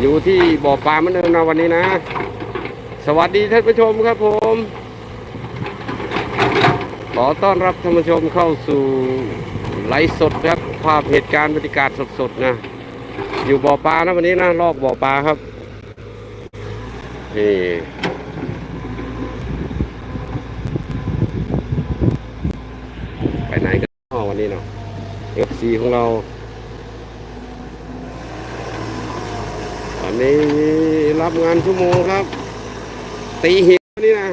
อยู่ที่บ่อปลาเหมือนเดิมนะวันนี้นะ สวัสดีท่านผู้ชมครับผม ขอต้อนรับท่านผู้ชมเข้าสู่ไลฟ์สดครับภาพเหตุการณ์บรรยากาศสดๆนะ อยู่บ่อปลานะวันนี้นะลอกบ่อปลาครับนี่ไปไหนกันอ๋อวันนี้เนาะ FC ของเราันนี้รับงานชั่วโมงครับ ตีหินนี่นะ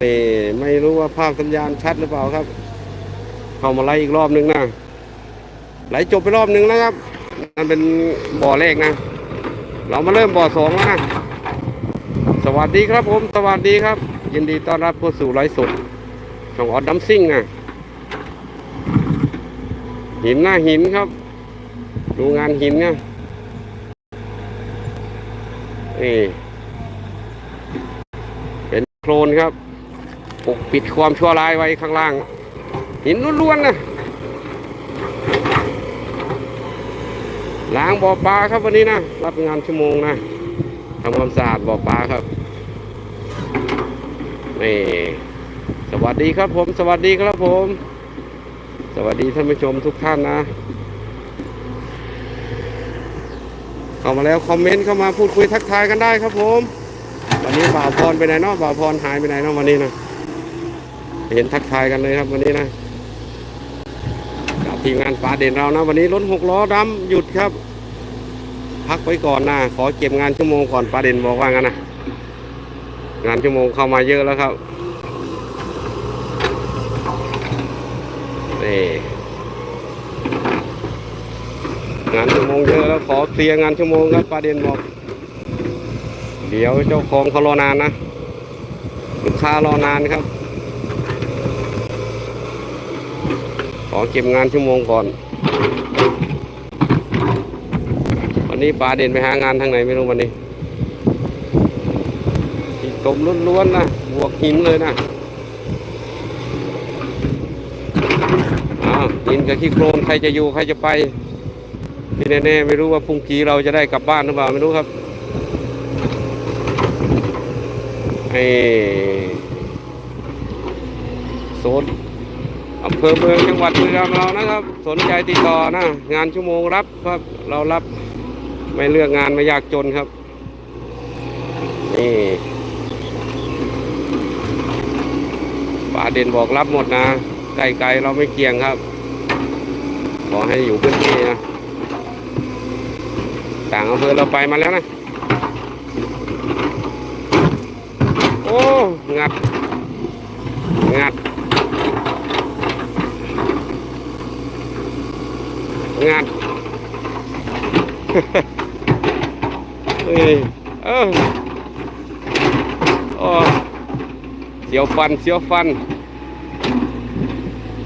นี่ไม่รู้ว่าภาพสัญญาณชัดหรือเปล่าครับ เข้ามาไล่อีกรอบนึงนะไหลจบไปรอบนึงนะครับนั่นเป็นบ่อแรกนะ เรามาเริ่มบ่อสองแล้วนะสวัสดีครับผม สวัสดีครับ ยินดีต้อนรับเข้าสู่ไลฟ์สดของออดดัมซิ่งนะ หินหน้าหินครับ ดูงานหินนะนี่เป็นโคลนครับปกปิดความชั่วร้ายไว้ข้างล่าง หินล้วนๆนะล้างบ่อปลาครับวันนี้นะ รับงานชั่วโมงนะทำความสะอาดบ่อปลาครับนี่สวัสดีครับผม สวัสดีครับผม สวัสดีท่านผู้ชมทุกท่านนะ เข้ามาแล้วคอมเมนต์เข้ามาพูดคุยทักทายกันได้ครับผม วันนี้บ่าวพรไปไหนเนาะบ่าวพรหายไปไหนเนาะวันนี้นะเห็นทักทายกันเลยครับวันนี้นะกับทีมงานปลาเด่นเรานะวันนี้รถหกล้อดำหยุดครับ พักไว้ก่อนนะขอเก็บงานชั่วโมงก่อนปลาเด่นบอกว่างั้นนะงานชั่วโมงเข้ามาเยอะแล้วครับ นี่งานชั่วโมงเยอะแล้วขอเคลียร์งานชั่วโมงครับปลาเด่นบอก เดี๋ยวเจ้าของเขารอนานนะลูกค้ารอนานครับ ขอเก็บงานชั่วโมงก่อนวันนี้ปลาเด่นไปหางานทางไหนไม่รู้วันนี้ที่ตมล้วนๆนะบวกหินเลยนะอ้าวหิน กับขี้โคลนใครจะอยู่ใครจะไปที่แน่ๆไม่รู้ว่าพรุ่งนี้เราจะได้กลับบ้านหรือเปล่าไม่รู้ครับไอ้โซนอำเภอเมืองจังหวัดบุรีรัมย์เรานะครับ สนใจติดต่อนะ งานชั่วโมงรับครับ เรารับไม่เลือกงานไม่ยากจนครับนี่ป่าเด่นบอกรับหมดนะไกลๆเราไม่เกี่ยงครับ ให้อยู่พื้นที่นะต่างอำเภอเราไปมาแล้วนะ โอ้งัด งัดงานเฮ้ยเออโอ้เสียวฟันเสียวฟัน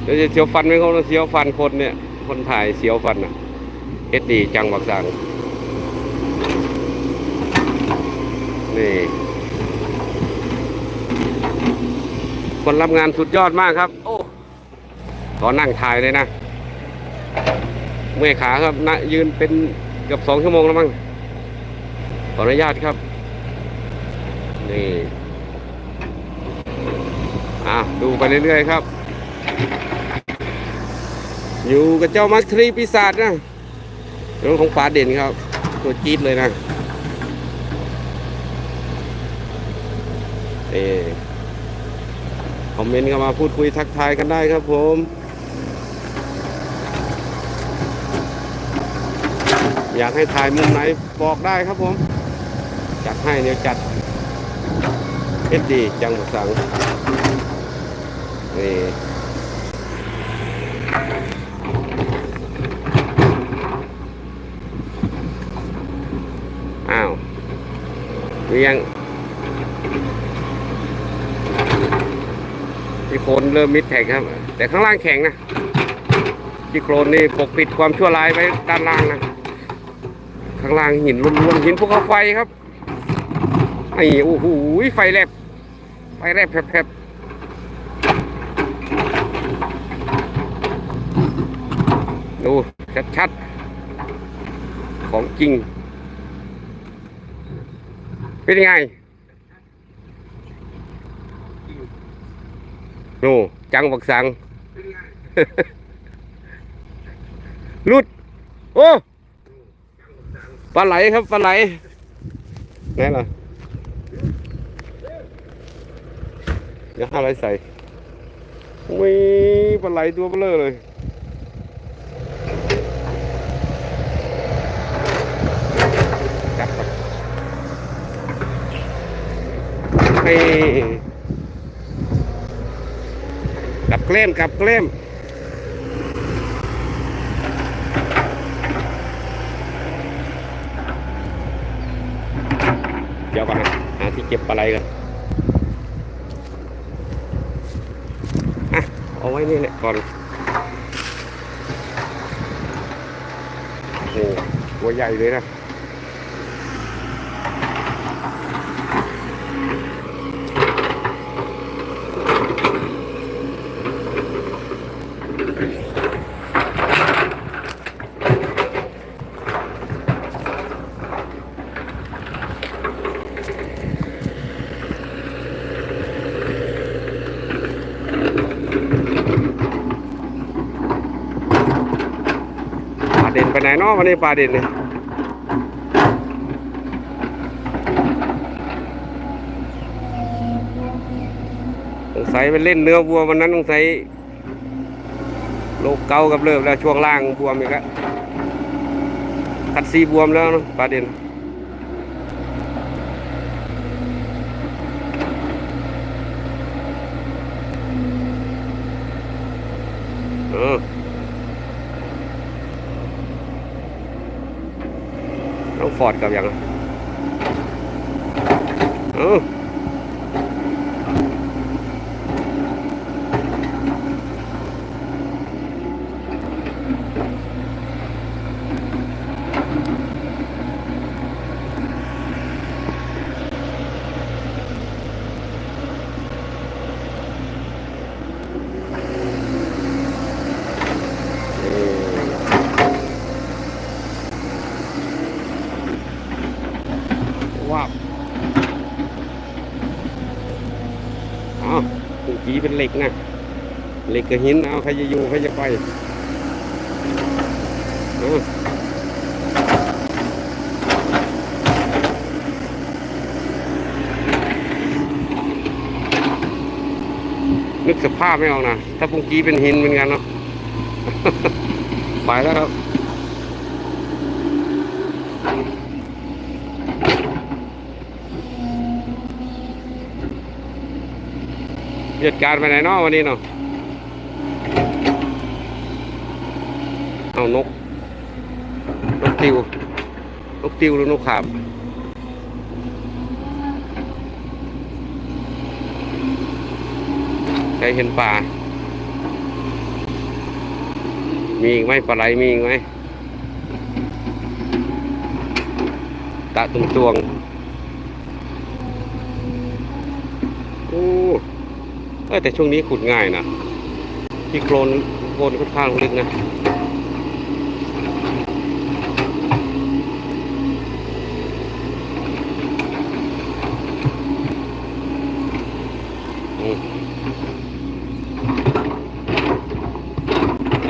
เดี๋ยวจะเสียวฟันไหมเขาเสียวฟันคนเนี่ย คนถ่ายเสียวฟันอะเฮ็ดดีจังบักสังนี่คนรับงานสุดยอดมากครับ โอ้ขอนั่งถ่ายเลยนะ เมื่อยขาครับนะยืนเป็นเกือบสองชั่วโมงแล้วมั้งขออนุญาตครับ นี่อะดูไปเรื่อยๆครับ อยู่กับเจ้ามัสทรีปีศาจนะรถของป่าเด่นครับ ตัวจี๊ดเลยนะเออคอมเมนต์เข้ามาพูดคุยทักทายกันได้ครับผมอยากให้ถ่ายมุมไหนบอกได้ครับผม จัดให้เดี๋ยวจัดเอ็ดดีจังสังนี่ อ้าวเรียงที่โคลนเริ่มมิดแท็กครับ แต่ข้างล่างแข็งนะที่โคลนนี่ปกปิดความชั่วร้ายไว้ด้านล่างนะข้างล่างหินล้วนๆหินภูเขาไฟครับไอ้โอ้โหไฟแลบไฟแลบแผลบดูชัดๆของจริง เป็นยังไงโน่จังบักสังลุด โอ้ปลาไหลครับปลาไหลไหนล่ะเดี๋ยวหาอะไรใส่วิปลาไหลตัวเบลอเลย จับไป นี่กับเกล้มกับเกล้มเดี๋ยวก่อนนะหาที่เก็บปลาไหลกันอะเอาไว้นี่แหละก่อนโอ้ตัวใหญ่เลยนะ เด่นไปไหนเนาะวันนี้ปลาเด่นเนี่ยสงสัยไปเล่นเนื้อวัววันนั้นสงสัยโลกเกากับเริ่มแล้วช่วงล่างบวมอีกแล้วคัดซีบวมแล้วเนาะปลาเด่นเออ ต้อง ฟอร์ดกับอย่างเออว้าวอ๋อตรง กีเป็นเหล็กนะเหล็กกับหินเอาใครจะอยู่ใครจะไปเออนึกสภาพไม่ออกนะ ถ้าปุงกี้เป็นหินเหมือนกันเนาะ ไปแล้วครับ เหตุการณ์ไปไหนเนาะวันนี้เนาะเอานก นกติว นกติวหรือนกขาบใครเห็นป่า มีอีกไหมปลาไหลมีอีกไหมตะตุงตวงโอ้เอ้ย แต่ช่วงนี้ขุดง่ายนะที่โคลนโคลนค่อนข้างลึกนะ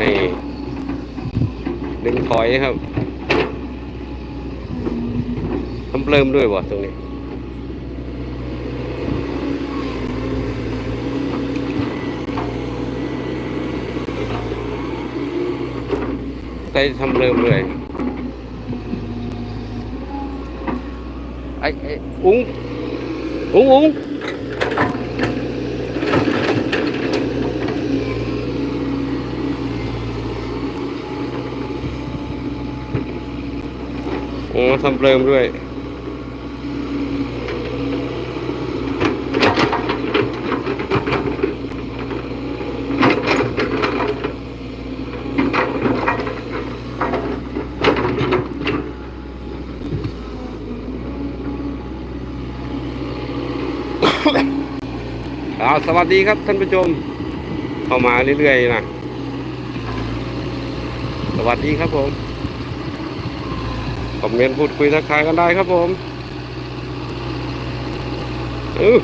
นี่ดึงถอยครับทำเริ่มด้วยวะตรงนี้ ได้ทำเริ่มเลยไอ้ไอ้อุ้งอุ้งอุ้งโอ้ทำ เอาสวัสดีครับท่านผู้ชม เข้ามาเรื่อยๆนะ สวัสดีครับผมคอมเมนต์พูดคุยทักทายกันได้ครับผมออ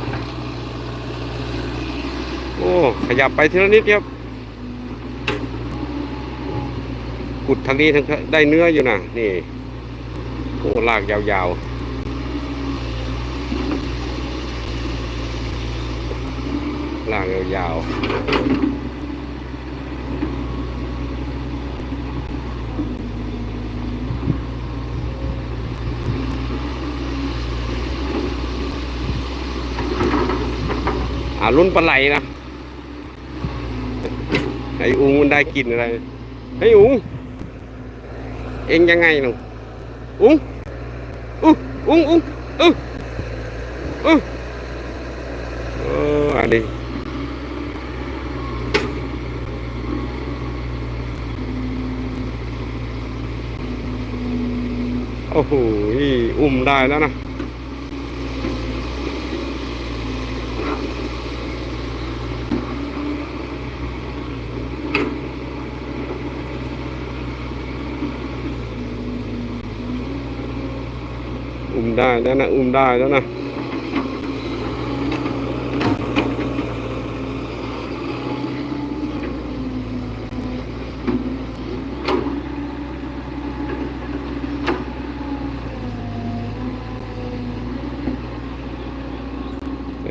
โอ้ ขยับไปทีละนิดครับขุดทางนี้ทางได้เนื้ออยู่นะนี่ โอ้ ลากยาวๆ ล่ากยาวๆอ่ารุ่นปลาไหลนะไอ้อุงมันได้กลินอะไรไอ้อุงเอ็งยังไงหนูอุ้งอุ้งอุ้งอุ้งออเออเอออันนี้ โอ้โหอุ้มได้แล้วนะอุ้มได้แล้วนะ อุ้มได้แล้วนะ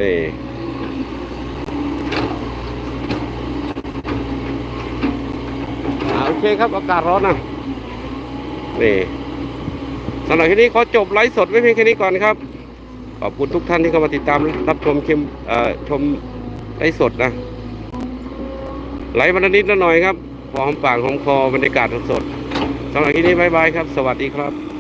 นี่อ่าโอเคครับ อากาศร้อนนะนี่สำหรับคลิปนี้ขอจบไลฟ์สดไว้เพียงแค่นี้ก่อนครับ ขอบคุณทุกท่านที่เข้ามาติดตามรับชมคลิปเอ่อชมไลฟ์สดนะไลฟ์วันละนิดละหน่อยครับพอหอมปากหอมคอบรรยากาศสดๆสำหรับคลิปนี้บายบายครับ สวัสดีครับ